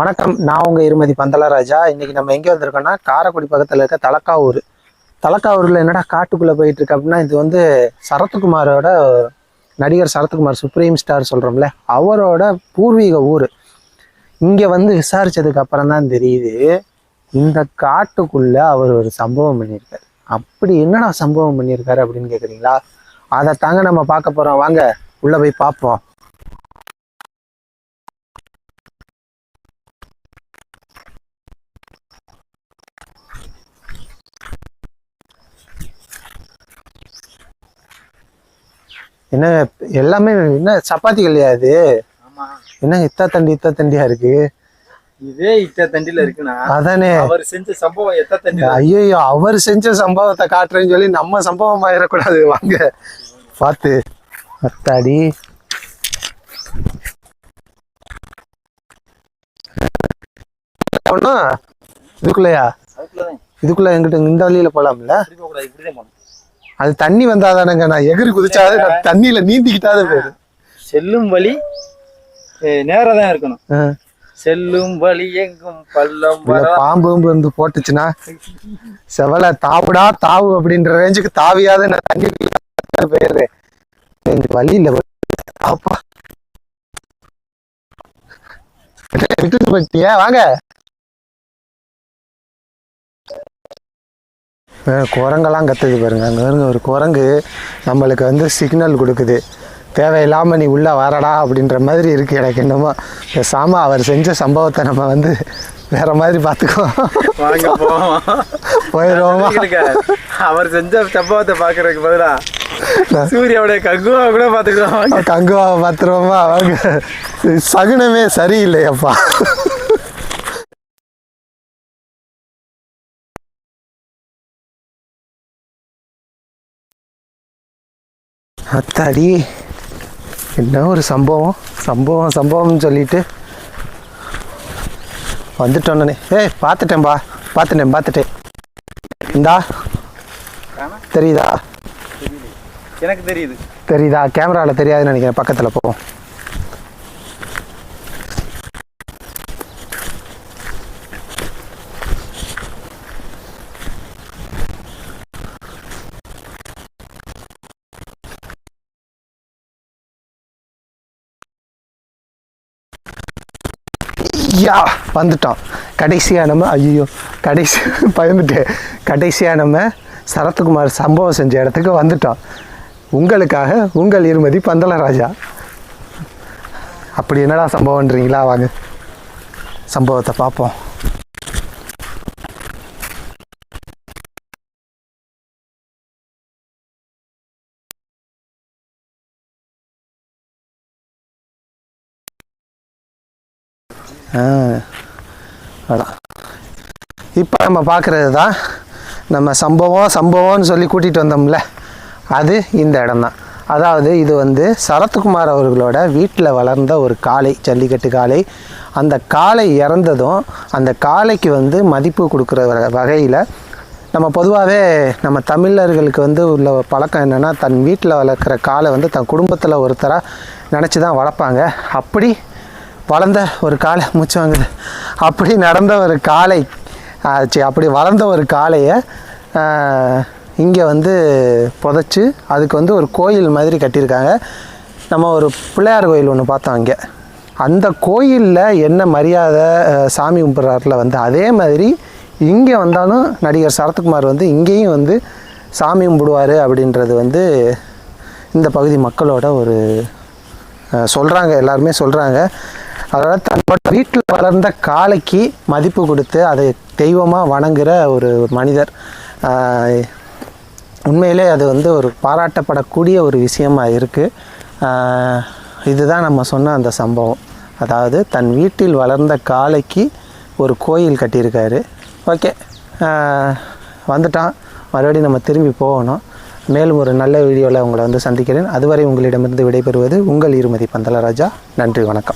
வணக்கம். நான் உங்கள் இருமதி பந்தலராஜா இன்றைக்கி நம்ம எங்கே வந்திருக்கோம்னா காரைக்குடி பக்கத்தில் இருக்க தலக்காவூர். தலக்காவூரில் என்னடா காட்டுக்குள்ளே போயிட்டு இருக்கு அப்படின்னா இது வந்து சரத்குமாரோட நடிகர் சரத்குமார் சுப்ரீம் ஸ்டார் சொல்கிறோம்ல அவரோட பூர்வீக ஊர். இங்கே வந்து விசாரித்ததுக்கு அப்புறம் தான் தெரியுது இந்த காட்டுக்குள்ளே அவர் ஒரு சம்பவம் பண்ணியிருக்காரு. அப்படி என்னடா சம்பவம் பண்ணியிருக்காரு அப்படின்னு கேட்குறீங்களா அதை தாங்க நம்ம பார்க்க போகிறோம் வாங்க உள்ளே போய் பார்ப்போம். என்ன எல்லாமே என்ன சப்பாத்தி இல்லையா இது? என்ன இத்தா தண்டி இத்தா தண்டியா இருக்கு? இதே இத்த தண்டில இருக்குன்னா அதானே. அவர் செஞ்ச சம்பவம் எத்த தண்டில ஐயோ அவர் செஞ்ச சம்பவத்தை காட்டுறேன்னு சொல்லி நம்ம சம்பவம் ஆயிடக்கூடாது வாங்க. பார்த்து. அத்தாடி? இதுக்குள்ளயா? இதுக்குள்ள எங்கிட்ட இந்த வழியில போலாம்ல? அது தண்ணி வந்தாதானங்க நான் எகிரி குதிச்சாது நான் தண்ணியில நீந்திக்கிட்டாத போயிரு செல்லும் வழி நேரா தான் இருக்கணும். செல்லும் வழி எங்கும் பள்ளம் பாம்பு வந்து போட்டுச்சுன்னா செவல தாவுடா தாவு அப்படின்ற ரேஞ்சுக்கு தாவியாத நான் தண்ணி போயிடுறேன். வழி இல்லை அப்பா விட்டுட்டு போயிட்டியா? வாங்க. குரங்கெல்லாம் கத்துது பாருங்க. அங்க ஒரு குரங்கு நம்மளுக்கு வந்து சிக்னல் கொடுக்குது. தேவையில்லாம நீ உள்ள வரடா அப்படின்ற மாதிரி இருக்கு எனக்கு என்னமோ. பேசாம அவர் செஞ்ச சம்பவத்தை நம்ம வந்து வேற மாதிரி பார்த்துக்கோ. போயிடுவோமா. அவர் செஞ்ச சம்பவத்தை பாக்குறதுக்கு பதிலா சூர்யாவுடைய கங்குவா கூட பாத்துக்கலாம் வாங்க. கங்குவா பத்திரமா அவங்க சகுனமே சரியில்லையப்பா. அத்தாடி என்ன ஒரு சம்பவம்? சம்பவம் சம்பவம்னு சொல்லிட்டு வந்துட்டோன்னே ஏய் பார்த்துட்டேன்பா பார்த்துட்டேன் பார்த்துட்டேன். இந்தா? தெரியுதா? எனக்கு தெரியுது. தெரியுதா? கேமராவில் தெரியாதுன்னு நினைக்கிறேன். பக்கத்தில் போவோம் யா வந்துட்டோம். கடைசியாக நம்ம ஐயோ கடைசி பயந்துட்டு. கடைசியாக நம்ம சரத்குமார் சம்பவம் செஞ்ச இடத்துக்கு வந்துட்டோம். உங்களுக்காக உங்கள் இருமதி பந்தளராஜா. அப்படி என்னடா சம்பவம்ன்றீங்களா? வாங்க. சம்பவத்தை பார்ப்போம். அதான் இப்போ நம்ம பார்க்குறது தான் நம்ம சம்பவம் சம்பவம்னு சொல்லி கூட்டிகிட்டு வந்தோம்ல. அது இந்த இடம்தான். அதாவது இது வந்து சரத்குமார் அவர்களோட வீட்டில் வளர்ந்த ஒரு காளை ஜல்லிக்கட்டு காளை. அந்த காளை இறந்ததும் அந்த காளைக்கு வந்து மதிப்பு கொடுக்குற வகையில் நம்ம பொதுவாகவே நம்ம தமிழர்களுக்கு வந்து உள்ள பழக்கம் என்னென்னா தன் வீட்டில் வளர்க்குற காளை வந்து தன் குடும்பத்தில் ஒருத்தராக நினச்சி தான் வளர்ப்பாங்க. அப்படி வளர்ந்த ஒரு காளை மூச்சு வாங்குது. அப்படி நடந்த ஒரு காளை ஆச்சு அப்படி வளர்ந்த ஒரு காளையை இங்கே வந்து புதைச்சி அதுக்கு வந்து ஒரு கோயில் மாதிரி கட்டியிருக்காங்க. நம்ம ஒரு பிள்ளையார் கோயில் ஒன்று பார்த்தோம் அங்கே. அந்த கோயிலில் என்ன மரியாதை சாமி கும்பிட்றாருல வந்து அதே மாதிரி இங்கே வந்தாலும் நடிகர் சரத்குமார் வந்து இங்கேயும் வந்து சாமி கும்பிடுவார் அப்படின்றது வந்து இந்த பகுதி மக்களோட ஒரு சொல்கிறாங்க எல்லாருமே சொல்கிறாங்க அதாவது தன்னோட வீட்டில் வளர்ந்த காளைக்கு மதிப்பு கொடுத்து அதை தெய்வமாக வணங்குகிற ஒரு மனிதர். உண்மையிலே அது வந்து ஒரு பாராட்டப்படக்கூடிய ஒரு விஷயமாக இருக்குது இதுதான் நம்ம சொன்ன அந்த சம்பவம். அதாவது தன் வீட்டில் வளர்ந்த காளைக்கு ஒரு கோயில் கட்டியிருக்காரு. ஓகே. வந்துட்டான். மறுபடியும் நம்ம திரும்பி போகணும். மேலும் ஒரு நல்ல வீடியோவில் உங்களை வந்து சந்திக்கிறேன். அதுவரை உங்களிடமிருந்து விடைபெறுவது உங்கள் இருமதி பந்தலராஜா. நன்றி வணக்கம்.